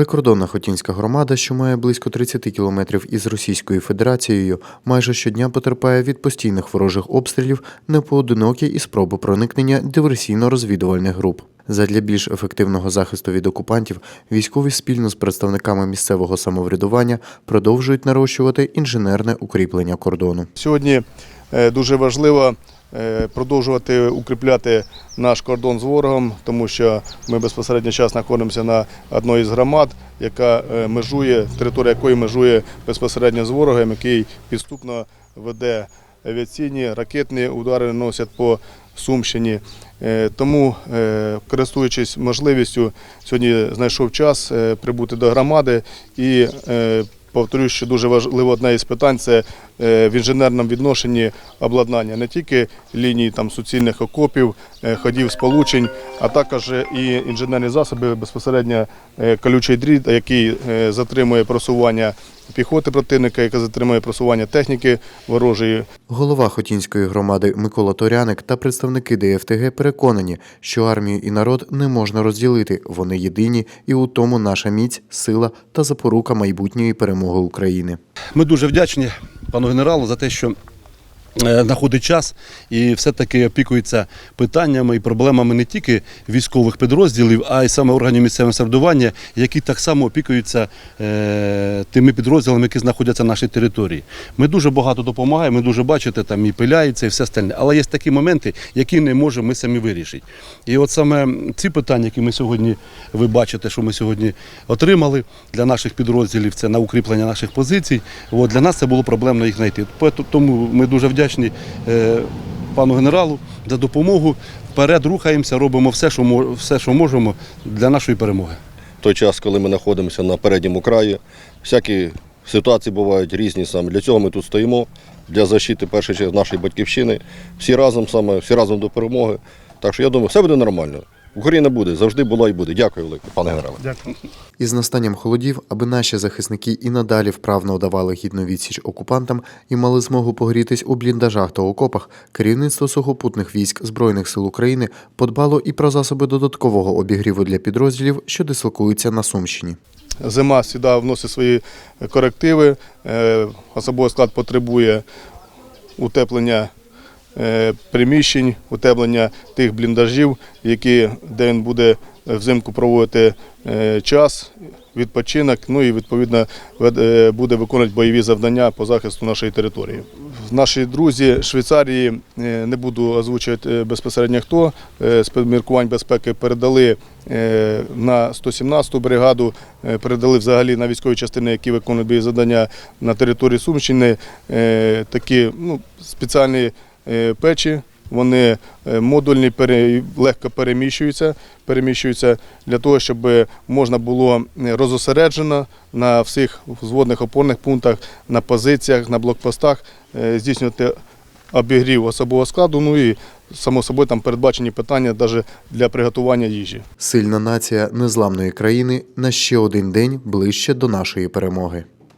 Прикордонна Хотінська громада, що має близько 30 кілометрів із Російською Федерацією, майже щодня потерпає від постійних ворожих обстрілів, непоодинокі і спроби проникнення диверсійно-розвідувальних груп. Задля більш ефективного захисту від окупантів військові спільно з представниками місцевого самоврядування продовжують нарощувати інженерне укріплення кордону. Сьогодні е, дуже важливо продовжувати укріпляти наш кордон з ворогом, тому що ми безпосередньо зараз знаходимося на одній з громад, яка е, межує, територія якої межує безпосередньо з ворогом, який підступно веде авіаційні ракетні удари, наносять по Сумщині. Е, Тому, е, користуючись можливістю, сьогодні знайшов час е, прибути до громади і е, Повторюю, що дуже важливо одне із питань це е, в інженерному відношенні обладнання не тільки ліній там суцільних окопів, е, ходів сполучень, а також і інженерні засоби безпосередньо е, колючий дріт, який затримує просування піхоти противника, яка затримує просування техніки ворожої. Голова Хотінської громади Микола Торяник та представники ДФТГ переконані, що армію і народ не можна розділити. Вони єдині, і у тому наша міць, сила та запорука майбутньої перемоги України. Ми дуже вдячні пану генералу за те, що знаходить час і все-таки опікується питаннями і проблемами не тільки військових підрозділів, а й саме органів місцевого самоврядування, які так само опікуються е, тими підрозділами, які знаходяться на нашій території. Ми дуже багато допомагаємо, ми дуже бачите, там і пиляється, і все остальне. Але є такі моменти, які не можемо ми самі вирішити. І от саме ці питання, які ми сьогодні, ви бачите, що ми сьогодні отримали для наших підрозділів, це на укріплення наших позицій. От, для нас це було проблемно їх знайти. Тому ми дуже вдячні е, пану генералу за допомогу. Вперед рухаємося, робимо все, що все, що можемо для нашої перемоги. той час, коли ми знаходимося на передньому краї. Всякі ситуації бувають різні саме. Для цього ми тут стоїмо, для защити чергу нашої батьківщини. Всі разом саме, всі разом до перемоги. Так що я думаю, все буде нормально. Україна буде, завжди була і буде. Дякую велике, пане генерале. Дякую. Із настанням холодів, аби наші захисники і надалі вправно давали гідну відсіч окупантам і мали змогу погрітись у бліндажах та окопах, керівництво сухопутних військ Збройних сил України подбало і про засоби додаткового обігріву для підрозділів, що дислокуються на Сумщині. Зима завжди вносить свої корективи. Е, Особовий склад потребує утеплення приміщень, утеплення тих бліндажів, які, де він буде взимку проводити е, час, відпочинок, ну і відповідно е, буде виконувати бойові завдання по захисту нашої території. Наші друзі Швейцарії, е, не буду озвучувати е, безпосередньо хто, е, з міркувань безпеки передали е, на 117-ту бригаду, е, передали взагалі на військові частини, які виконують бойові завдання на території Сумщини, е, такі ну, спеціальні е, печі. Вони е, модульні, легко переміщуються, переміщуються для того, щоб можна було е, розосереджено на всіх взводних опорних пунктах, на позиціях, на блокпостах е, здійснювати обігрів особового складу. Ну і само собою там передбачені питання навіть для приготування їжі. Сильна нація незламної країни на ще один день ближче до нашої перемоги.